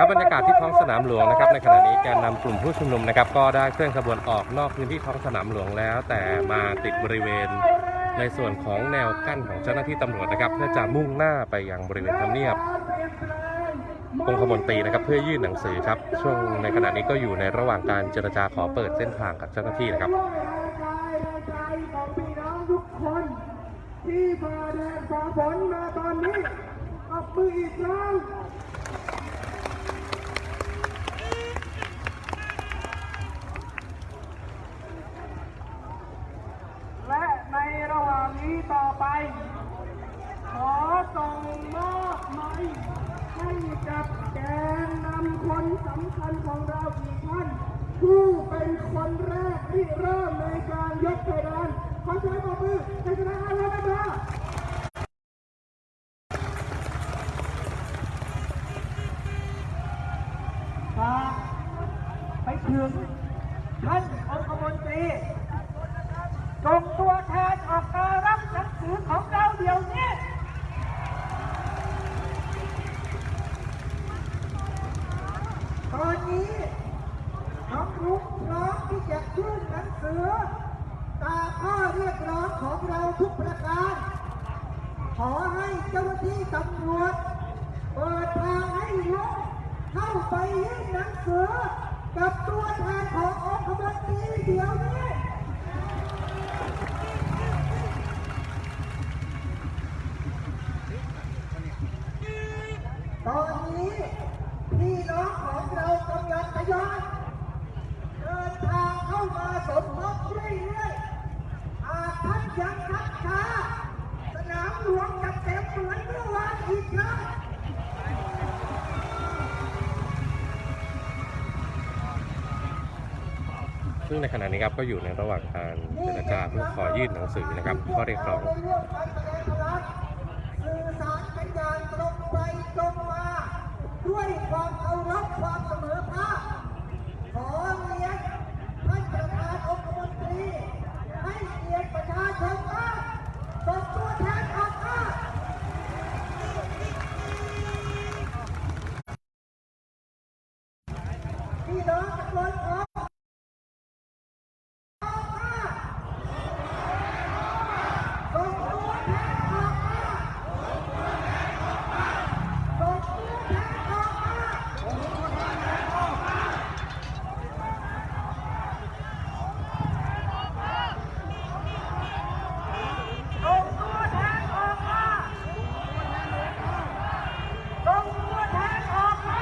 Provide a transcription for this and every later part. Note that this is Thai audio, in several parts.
ครับบรรยากาศที่ท้องสนามหลวงนะครับในขณะนี้แกนนำกลุ่มผู้ชุมนุมนะครับก็ได้เคลื่อนขบวนออกนอกพื้นที่ท้องสนามหลวงแล้ว แต่มาติดบริเวณในส่วนของแนวกั้นของเจ้าหน้าที่ตำรวจนะครับ เพื่อจะมุ่งหน้าไปยังบริเวณทำเนียบองคมนตรีนะครับเพื่อยื่นหนังสือครับ ช่วงในขณะนี้ก็อยู่ในระหว่างการเจรจาขอเปิดเส้นทางกับเจ้าหน้าที่นะครับที่ฝ่าแดดฝ่าฝนมาตอนนี้ตบมืออีกครั้งและในระหว่างนี้ต่อไป ขอ ส่งมอบไม้ให้กับแกนนำคนสำคัญของเราอีกท่าน ผู้เป็นคนแรกที่เริ่มในการยกเพดานขอเชิญปรบมือให้คณะอารัฐบาลฝากไปถึงท่านองคมนตรีส่งตัวแทนออกมารับหนังสือของเราเดี๋ยวนี้ ตอนนี้น้องรุกพร้อมที่จะยื่นหนังสือตามข้อเรียกร้องของเราทุกประการ ขอให้เจ้าหน้าที่ตำรวจเปิดทางให้ลุกเข้าไปยื่นหนังสือกับตัวแทนขององคมนตรีเดี๋ยวนี้ตอนนี้ น้องของเรากำลังทยอยเดินทางเข้ามาสมทบเรื่อยๆอาจท่านยังทักช้าสนามหลวงจะเต็มเหมือนเมื่อวานอีกครั้งซึ่งในขณะนี้ครับก็อยู่ในระหว่างการเจรจาเพื่อขอยื่นหนังสือนะครับข้อเรียกร้องได้ร่วมกันแสดงพลังสื่อสารกันอย่างตรงไปตรงมา ด้วยความเคารพความเสมอภาค ขอเรียนท่านประธานองคมนตรี ให้เกียรติประชาชนบ้างส่งตัวแทนออกมาพี่น้องทุกคนออกออกมาส่งตัวแทนออกมาส่งตัวแทนออกมา ส่งตัวแทนออกมาส่งตัวแทนออกมา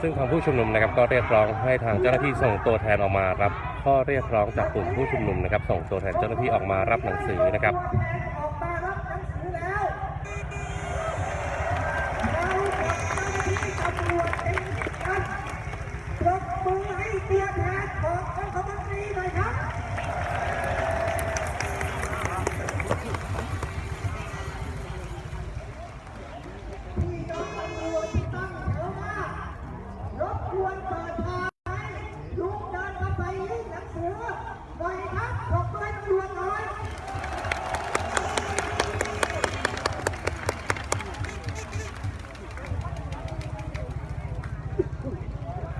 ซึ่งทางผู้ชุมนุมนะครับก็เรียกร้องให้ทางเจ้าหน้าที่ส่งตัวแทนออกมารับข้อเรียกร้องจากกลุ่มผู้ชุมนุมนะครับ ส่งตัวแทนเจ้าหน้าที่ออกมารับหนังสือนะครับ ออกมารับหนังสือแล้วเรากับเจ้าหน้าที่ตำรวจเองกันปรบมือให้ตัวแทนขององคมนตรีหน่อยครับ พี่น้องตำรวจที่ตั้งแถวหน้ารบกวนเปิดทางให้ลุกเดินเข้าไปยื่นหนังสือหน่อยครับปรบมือให้ตำรวจหน่อย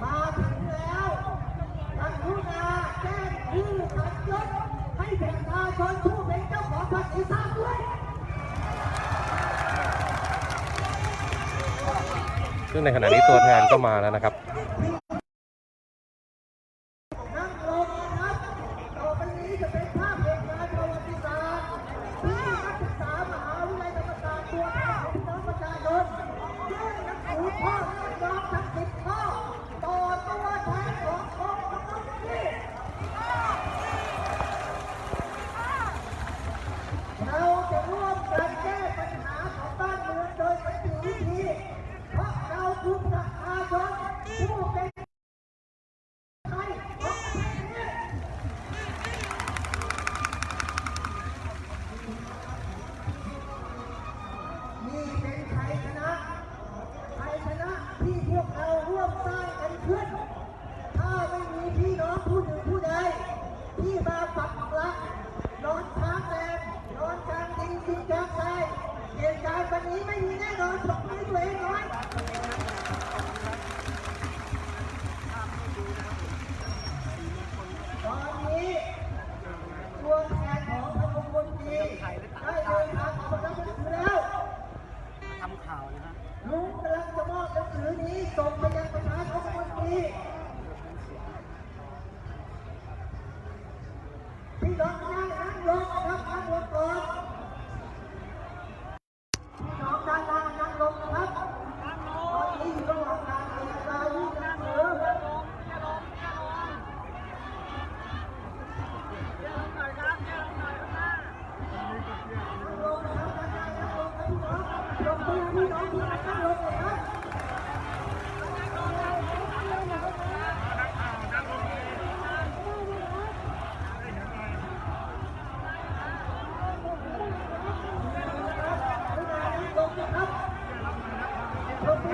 มาถึงแล้วกรุณาแจ้งชื่อขัดยศให้ประชาชนผู้เป็นเจ้าของภาษีทราบด้วย ซึ่งในขณะนี้ตัวแทนก็มาแล้วนะครับ นี้ไม่มีแน่นอนปรบมือตัวเองหน่อย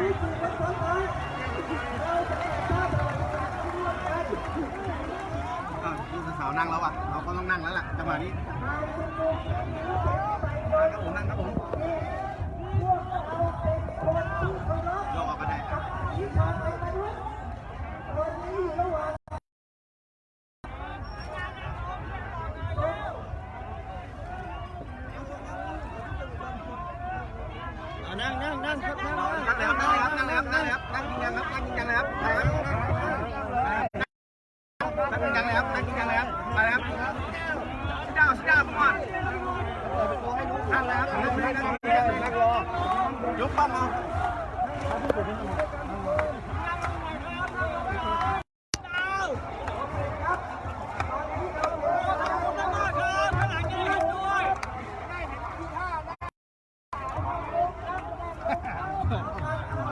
อะลูกสาวนั่งแล้วอะ เราก็ต้องนั่งแล้วล่ะจังหวะนี้นั่งครับผมนั่งครับผม นั่งเลยนั่งเลยนั่งรอยกป้อมเอา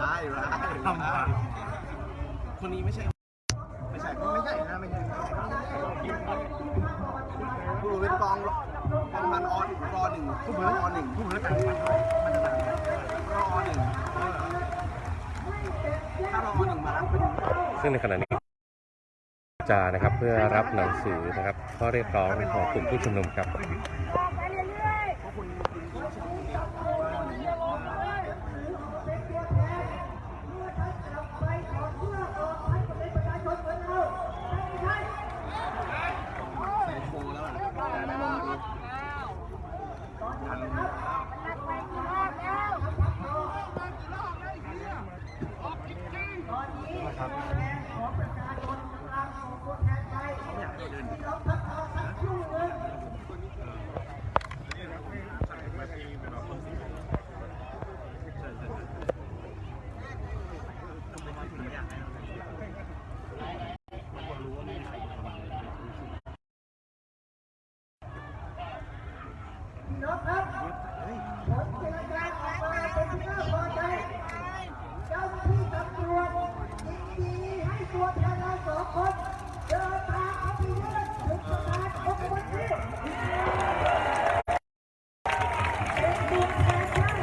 ร้ายร้ายทำมาคนนี้ไม่ใช่ ไม่ใช่ ไม่ใช่นะไม่ใช่ผู้เป็นกองกองพันออนรอหนึ่ง ผู้เป็นอหนึ่งผู้เป็นต่างกันมันจะต่างรอหนึ่งถ้ารอหนึ่งมารับเป็นซึ่งในขณะนี้จานะครับเพื่อรับหนังสือนะครับข้อเรียกร้องของกลุ่มผู้ชุมนุมครับ ใส่โฟแล้วอะ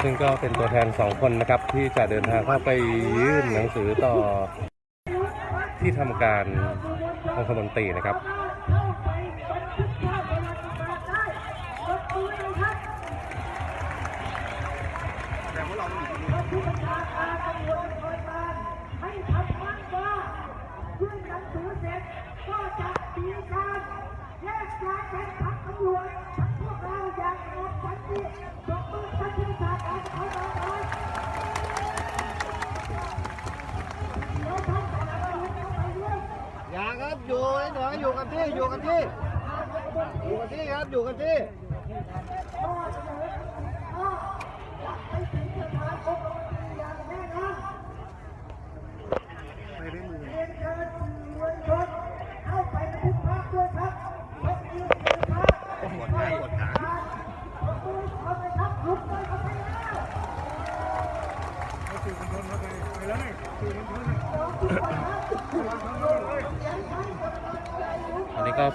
ซึ่งก็เป็นตัวแทนสองคนนะครับ ที่จะเดินทางเข้าไปยื่นหนังสือต่อที่ทำการองคมนตรีนะครับ มีการแยกย้ายกันพักตำรวจทั้งพวกเราอย่างสงบสันติปรบมือท่านผู้บัญชาการเขาหน่อย่านจะเอาเงินเข้าไปด้วยอย่าครับอยู่ไอ้หนออยู่กันที่อยู่กันที่อยู่กันที่ครับอยู่กันที่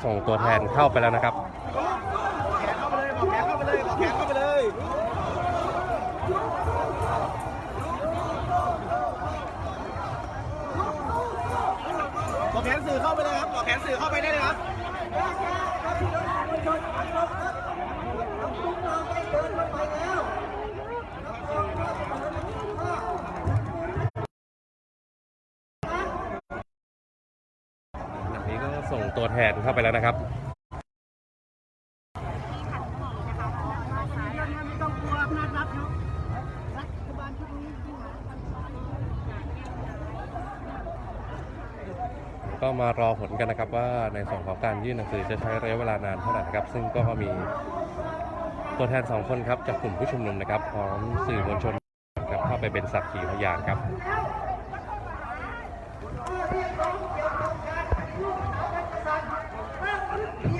ส่งตัวแทนเข้าไปแล้วนะครับแขนเข้าไปเลยแขนเข้าไปเลยบอกแขนเข้าไปเลยบอกแขนสื่อเข้าไปเลยครับบอกแขนสื่อเข้าไปได้เลยครับแบบ ตัวแทนเข้าไปแล้วนะครับก็มารอผลกันนะครับว่าในส่วนของการยื่นหนังสือจะใช้ระยะเวลานานเท่าไหร่นะครับ ซึ่งก็มีตัวแทนสองคนครับจากกลุ่มผู้ชุมนุมนะครับพร้อมสื่อมวลชนครับเข้าไปเป็นสักขีพยานครับ Come on.